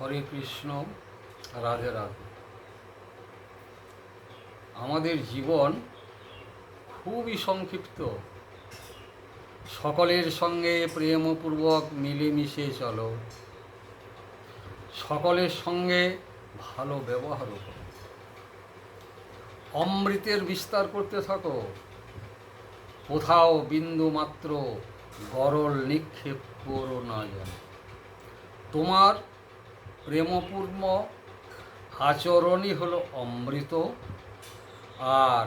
হরে কৃষ্ণ, রাধে রাধে। আমাদের জীবন খুবই সংক্ষিপ্ত। সকলের সঙ্গে প্রেমপূর্বক মিলেমিশে চলো। সকলের সঙ্গে ভালো ব্যবহার করো। অমৃতের বিস্তার করতে থাকো। কোথাও বিন্দু মাত্র গরল নিক্ষেপ করো না যেন। তোমার প্রেমপূর্ণ আচরণই হলো অমৃত আর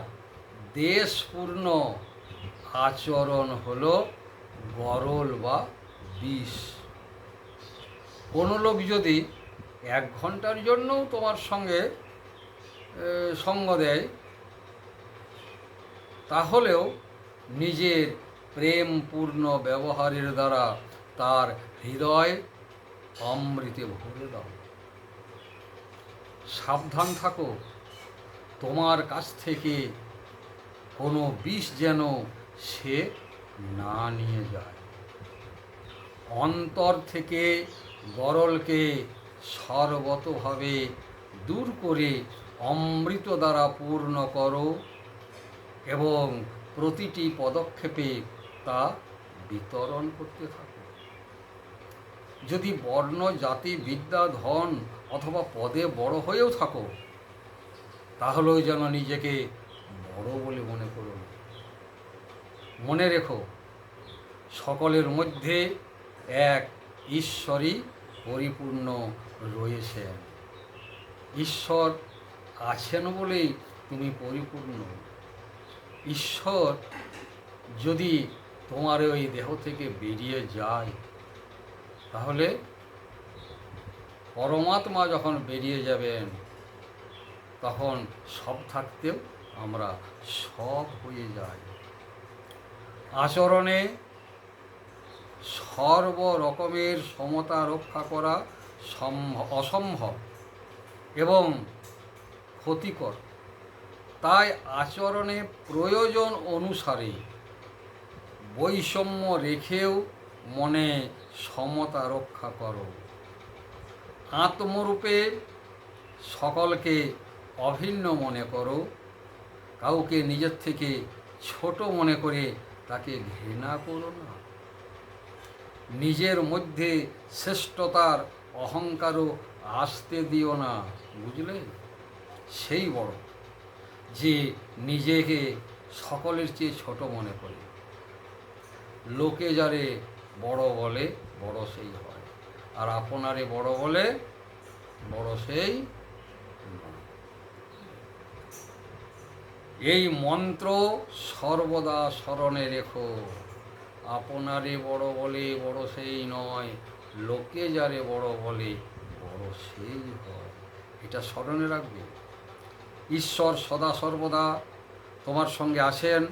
দেশপূর্ণ আচরণ হলো গরল বা বিষ। কোনো লোক যদি এক ঘণ্টার জন্যও তোমার সঙ্গে সঙ্গ দেয়, তাহলেও নিজের প্রেমপূর্ণ ব্যবহারের দ্বারা তার হৃদয় অমৃতে ভরে দাও। সাবধান থাকো, তোমার কাছ থেকে কোনো বিষ যেন সে না নিয়ে যায়। অন্তর থেকে গরলকে সর্বতভাবে দূর করে অমৃত দ্বারা পূর্ণ করো এবং প্রতিটি পদক্ষেপে তা বিতরণ করতে থাকো। যদি বর্ণ, জাতি, বিদ্যা, ধন অথবা পদে বড় হয়েও থাকো, তাহলেও যেন নিজেকে বড় বলে মনে করো মনে রেখো, সকলের মধ্যে এক ঈশ্বরই পরিপূর্ণ রয়েছেন ঈশ্বর আছেন বলেই তুমি পরিপূর্ণ। ঈশ্বর যদি তোমার ওই দেহ থেকে বেরিয়ে যায় তাহলে পরমাত্মা যখন বেরিয়ে যাবেন, তখন সব থাকতেও আমরা সব হয়ে যাই। আচরণে সর্ব রকমের সমতা রক্ষা করা সম্ভ- অসম্ভব এবং ক্ষতিকর। তাই আচরণে প্রয়োজন অনুসারে বৈষম্য রেখেও মনে সমতা রক্ষা করো। আত্মরূপে সকলকে অভিন্ন মনে করো। কাউকে নিজের থেকে ছোট মনে করে তাকে ঘৃণা করো না। নিজের মধ্যে শ্রেষ্ঠতার অহংকারও আসতে দিও না, বুঝলে? সেই বড়, যে নিজেকে সকলের চেয়ে ছোট মনে করে। লোকে যারে বড় বলে বড় সেই হয়। আর আপনারে বড় বলে বড় সেই। এই মন্ত্র সর্বদা স্মরণে রেখো। আপনারে বড় বলে বড় সেই নয়, লোকে যারে বড় বলে বড় সেই হয়। এটা স্মরণে রাখবে। ঈশ্বর সদা সর্বদা তোমার সঙ্গে আছেন।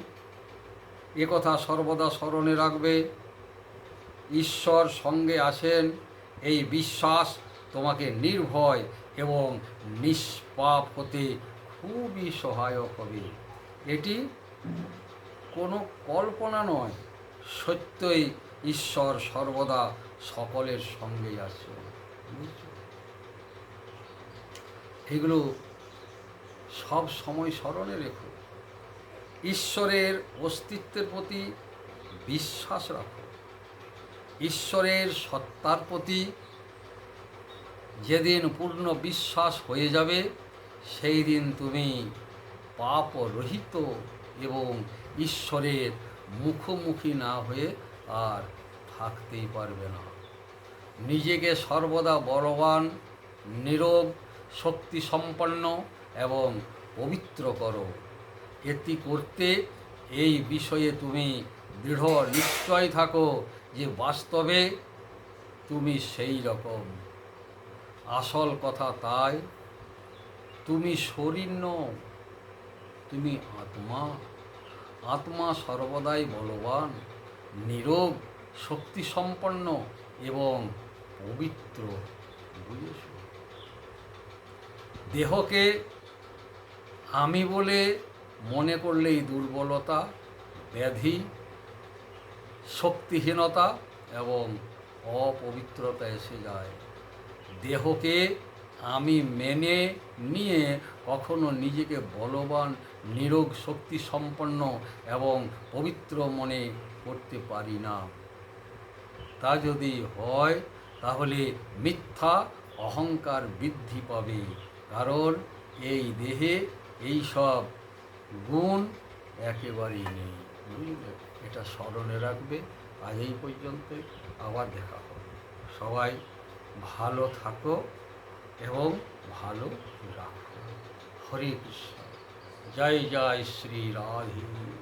এ কথা সর্বদা স্মরণে রাখবে। ঈশ্বর সঙ্গে আছেন, এই বিশ্বাস তোমাকে নির্ভয় এবং নিষ্পাপ হতে খুবই সহায়ক হবে। এটি কোনো কল্পনা নয়, সত্যই ঈশ্বর সর্বদা সকলের সঙ্গেই আছে? এগুলো সব সময় স্মরণে রেখো। ঈশ্বরের অস্তিত্বের প্রতি বিশ্বাস রাখো। ঈশ্বরের সত্তার প্রতি যেদিন পূর্ণ বিশ্বাস হয়ে যাবে, সেই দিন তুমি পাপ রহিত এবং ঈশ্বরের মুখোমুখি না হয়ে আর থাকতেই পারবে না। নিজেকে সর্বদা বলবান, নীরব শক্তি সম্পন্ন এবং পবিত্র করো। এটি করতে এই বিষয়ে তুমি দৃঢ় নিশ্চয় থাকো। যে বাস্তবে তুমি সেই রকম। আসল কথা তাই, তুমি শরীর নও, তুমি আত্মা। আত্মা সর্বদাই বলবান, নীরব, শক্তিসম্পন্ন এবং পবিত্র। বুঝেছ দেহকে আমি বলে মনে করলেই দুর্বলতা, ব্যাধি শক্তিহীনতা এবং অপবিত্রতা এসে যায়। দেহকে আমি মেনে নিয়ে কখনো নিজেকে বলবান, নিরোগ শক্তি সম্পন্ন এবং পবিত্র মনে করতে পারি না। তা যদি হয়, তাহলে মিথ্যা অহংকার বৃদ্ধি পাবে, কারণ এই দেহে এই সব গুণ একেবারেই নেই। বুঝলে এটা স্মরণে রাখবে। আজ এই পর্যন্তই। আবার দেখা হবে। সবাই ভালো থাকো এবং ভালো রাখো। হরে কৃষ্ণ। জয় জয় শ্রী রাধে।